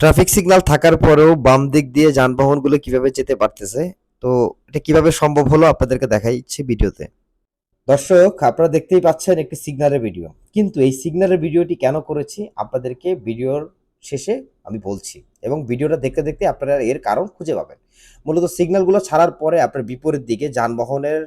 Traffic signal থাকার পরেও বাম দিক দিয়ে যানবাহনগুলো কীভাবে যেতে পারতেছে? তো এটা কীভাবে সম্ভব হলো আপনাদেরকে দেখাইছি ভিডিওতে। দর্শক, আপনারা দেখতেই পাচ্ছেন একটি সিগনালের ভিডিও কিন্তু এই সিগন্যালের ভিডিওটি কেন করেছি? আপনাদেরকে ভিডিওর শেষে আমি বলছি। এবং ভিডিওটা দেখতে দেখতে আপনারা এর কারণ খুঁজে পাবেন। মূলত সিগন্যালগুলো ছাড়ার পরে আপনার বিপরীত দিকে যানবাহনের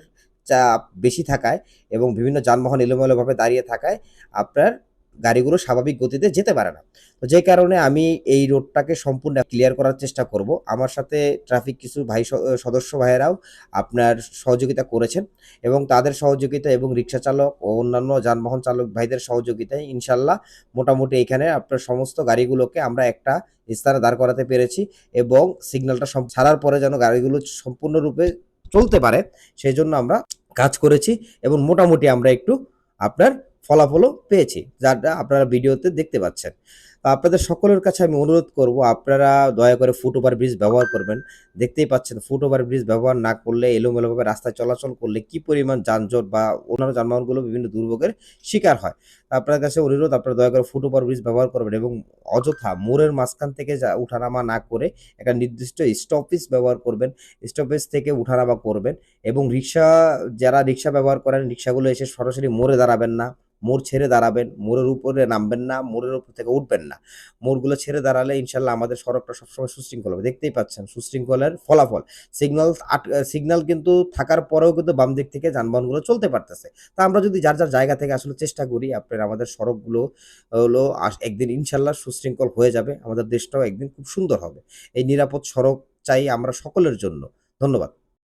চাপ বেশি থাকায় এবং বিভিন্ন যানবাহন এলোমেলোভাবে দাঁড়িয়ে থাকায় আপনার গাড়িগুলো স্বাভাবিক গতিতে যেতে পারে না। তো যে কারণে আমি এই রোডটাকে সম্পূর্ণ ক্লিয়ার করার চেষ্টা করব। আমার সাথে ট্রাফিক কিছু ভাই সদস্য ভাইয়েরাও আপনার সহযোগিতা করেছেন এবং তাদের সহযোগিতা এবং রিক্সা চালক ও অন্যান্য যানবাহন চালক ভাইদের সহযোগিতায় ইনশাল্লাহ মোটামুটি এখানে আপনার সমস্ত গাড়িগুলোকে আমরা একটা স্থানে দাঁড় করাতে পেরেছি এবং সিগন্যালটা ছাড়ার পরে যেন গাড়িগুলো সম্পূর্ণরূপে চলতে পারে সেই জন্য আমরা কাজ করেছি এবং মোটামুটি আমরা একটু আপনার ফলাফলও পেয়েছি, যাটা আপনারা ভিডিওতে দেখতে পাচ্ছেন। আপনাদের সকলের কাছে আমি অনুরোধ করব, আপনারা দয়া করে ফুট ওভার ব্রিজ ব্যবহার করবেন। দেখতেই পাচ্ছেন ফুট ওভার ব্রিজ ব্যবহার না করলে, এলোমেলোভাবে রাস্তায় চলাচল করলে কি পরিমাণ যানজট বা অন্যান্য যানবাহনগুলো বিভিন্ন দুর্ভোগের শিকার হয়। তো আপনার কাছে অনুরোধ, আপনারা দয়া করে ফুট ওভার ব্রিজ ব্যবহার করবেন এবং অযথা মোড়ের মাঝখান থেকে যা উঠানামা না করে একটা নির্দিষ্ট স্টপেজ ব্যবহার করবেন। স্টপেজ থেকে উঠানামা করবেন এবং রিক্সা, যারা রিক্সা ব্যবহার করেন, রিক্সাগুলো এসে সরাসরি মোড়ে দাঁড়াবেন না। মোড় ছেড়ে দাঁড়াবেন, মোড়ের উপরে নামবেন না, মোড়ের উপর থেকে উঠবেন না। মোড়গুলো ছেড়ে দাঁড়ালে ইনশাল্লাহ আমাদের সড়কটা সবসময় সুশৃঙ্খল হবে। দেখতেই পাচ্ছেন সুশৃঙ্খলের ফলাফল। সিগন্যাল সিগন্যাল কিন্তু থাকার পরেও কিন্তু বাম দিক থেকে যানবাহনগুলো চলতে পারতেছে। তা আমরা যদি যার যার জায়গা থেকে আসলে চেষ্টা করি, আপনার আমাদের সড়কগুলো, হলো একদিন ইনশাল্লাহ সুশৃঙ্খল হয়ে যাবে, আমাদের দেশটাও একদিন খুব সুন্দর হবে। এই নিরাপদ সড়ক চাই আমরা সকলের জন্য। ধন্যবাদ।